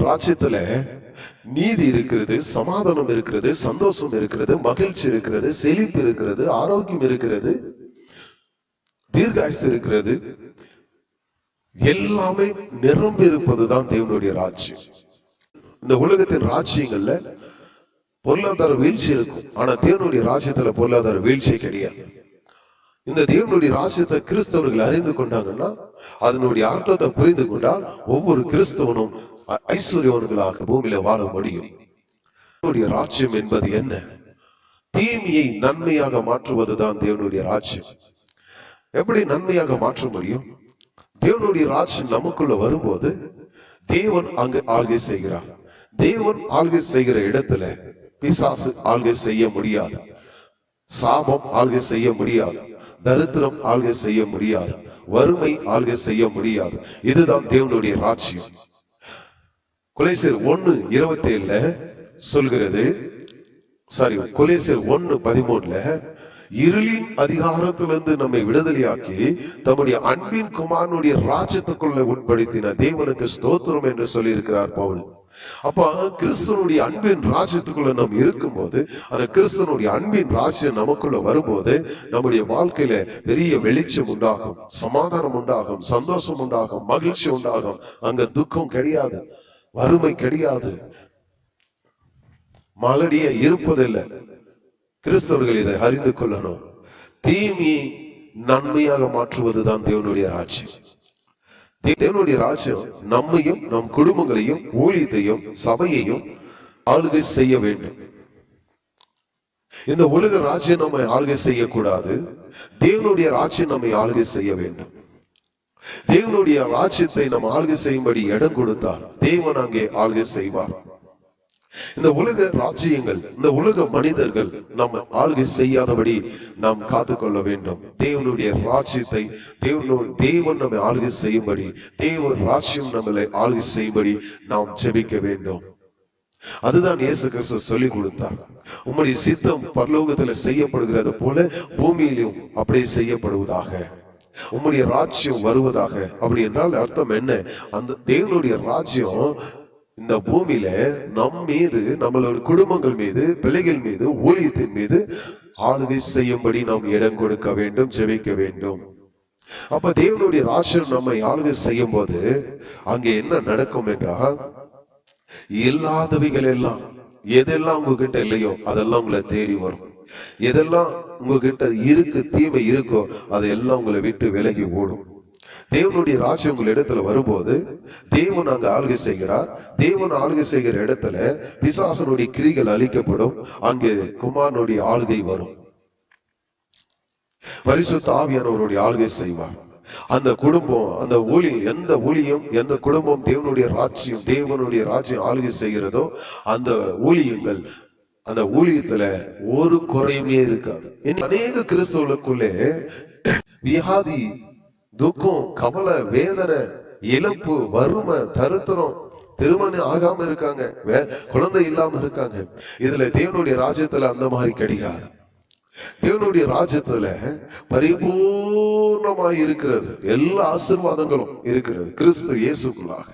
ராஜ்யத்துல நீதி இருக்கிறது சமாதானம் இருக்கிறது சந்தோஷம் இருக்கிறது மகிழ்ச்சி இருக்கிறது செழிப்பு இருக்கிறது ஆரோக்கியம் இருக்கிறது தீர்காயுசு இருக்கிறது. எல்லாமே நிரம்பி இருப்பதுதான் தேவனுடைய ராஜ்யம். இந்த உலகத்தின் ராஜ்யங்கள்ல பொருளாதார வீழ்ச்சி இருக்கும். ஆனா தேவனுடைய ராஜ்யத்துல பொருளாதார வீழ்ச்சி கிடையாது. இந்த தேவனுடைய ராசியத்தை கிறிஸ்தவர்கள் அறிந்து கொண்டாங்கன்னா அதனுடைய அர்த்தத்தை புரிந்து கொண்டா ஒவ்வொரு கிறிஸ்தவனும் ஐ- பூமியில வாழ முடியும். தேவனுடைய ராஜ்யம் என்பது என்ன? தீமையை நன்மையாக மாற்றுவதுதான் தேவனுடைய ராஜ்யம். எப்படி நன்மையாக மாற்ற முடியும்? தேவனுடைய ராஜ்யம் நமக்குள்ள வரும்போது தேவன் அங்கு ஆள்கை செய்கிறார். தேவன் ஆள்கை செய்கிற இடத்துல பிசாசு ஆள்கை செய்ய முடியாது. சாபம் ஆள்கை செய்ய முடியாது. தரித்திரம் ஆள்கை செய்ய முடியாது. வறுமை ஆள்கை செய்ய முடியாது. இதுதான் தேவனுடைய ராட்சியம் குலேசர் ஒன்னு இருபத்தி ஏழுல சொல்கிறது சாரி குலேசர் ஒன்னு பதிமூணுல இருளின் அதிகாரத்திலிருந்து நம்மை விடுதலையாக்கி தம்முடைய அன்பின் குமாரனுடைய ராஜ்யத்துக்குள்ள உட்படுத்தின தேவனுக்கு ஸ்தோத்திரம் என்று சொல்லியிருக்கிறார் பவுல். அப்போ கிறிஸ்தனுடைய அன்பின் ராஜ்யத்துக்குள்ள நம்ம இருக்கும்போது அந்த கிறிஸ்தனுடைய அன்பின் ராஜ்யம் நமக்குள்ள வரும்போது நம்முடைய வாழ்க்கையில பெரிய வெளிச்சம் உண்டாகும் சமாதானம் உண்டாகும் சந்தோஷம் உண்டாகும் மகிழ்ச்சி உண்டாகும். அங்க துக்கம் கிடையாது வறுமை கிடையாது. மலடிய இருப்பதில்லை. கிறிஸ்தவர்கள் இதை அறிந்து கொள்ளணும். தீமையை நன்மையாக மாற்றுவதுதான் தேவனுடைய ராஜ்யம். தேவனுடைய ராஜ்யம் நம்மையும் நம் குடும்பங்களையும் ஊழியத்தையும் சபையையும் ஆளுகை செய்ய வேண்டும். இந்த உலக ராஜ்யம் நம்மை ஆளுகை செய்யக்கூடாது. தேவனுடைய ராஜ்யம் நம்மை ஆளுகை செய்ய வேண்டும். தேவனுடைய ராஜ்யத்தை நம்ம ஆளுகை செய்யும்படி இடம் கொடுத்தார் தேவன் அங்கே ஆளுகை செய்வார். இந்த உலக ராஜ்யங்கள் இந்த உலக மனிதர்கள் நம்ம ஆளுகை செய்யாதபடி நாம் காத்துக்கொள்ள வேண்டும். தேவனுடைய ராஜ்யத்தை தேவனோட தேவன் நம்மை ஆளுகை செய்யும்படி தேவ ராஜ்யம் நம்மளை ஆளுகை செய்யும்படி நாம் ஜெபிக்க வேண்டும். அதுதான் இயேசு கிறிஸ்து சொல்லி கொடுத்தார். உம்முடைய சித்தம் பரலோகத்துல செய்யப்படுகிறது போல பூமியிலும் அப்படியே செய்யப்படுவதாக. உம்முடைய ராஜ்யம் வருவதாக. அப்படி என்றால் அர்த்தம் என்ன? அந்த தேவனுடைய ராஜ்யம் இந்த பூமியில நம் மீது நம்மளோட குடும்பங்கள் மீது பிள்ளைகள் மீது ஊழியத்தின் மீது ஆளுகை செய்யும்படி நாம் இடம் கொடுக்க வேண்டும் ஜெபிக்க வேண்டும். அப்ப தேவனுடைய ராஷன் நம்மை ஆளுகை செய்யும் போது அங்கே என்ன நடக்கும் என்றால் இல்லாதவைகள் எல்லாம் எதெல்லாம் உங்ககிட்ட இல்லையோ அதெல்லாம் உங்களை தேடி வரும். எதெல்லாம் உங்ககிட்ட இருக்கு தீமை இருக்கோ அதெல்லாம் உங்களை விட்டு விலகி ஓடும். தேவனுடைய ராஜ்யம் உங்கள் இடத்துல வரும்போது தேவன் அங்கு ஆளுகை செய்கிறார். தேவன் ஆளுகை செய்கிற இடத்துல பிசாசனுடைய கிரிகள் அழிக்கப்படும். அங்கே குமாரனுடைய ஆளுகை வரும். பரிசுத்த ஆவியானவருடைய ஆளுகை செய்வார். அந்த குடும்பம் அந்த ஒளி எந்த ஊழியம் எந்த குடும்பம் தேவனுடைய ராஜ்யம் தேவனுடைய ராஜ்யம் ஆளுகை செய்கிறதோ அந்த ஊழியங்கள் அந்த ஊழியத்துல ஒரு குறையுமே இருக்காது. அநேக கிறிஸ்தவர்களுக்குள்ளே வியாதி துக்கம் கவலை வேதனை இழப்பு வறுமை தருத்திரம் திருமணம் ஆகாம இருக்காங்க. வே- குழந்தை இல்லாம இருக்காங்க. இதுல தேவனுடைய ராஜ்யத்துல அந்த மாதிரி கிடையாது. தேவனுடைய ராஜ்யத்துல பரிபூர்ணமாய் இருக்கிறது. எல்லா ஆசீர்வாதங்களும் இருக்கிறது. கிறிஸ்து இயேசுக்குள்ளாக.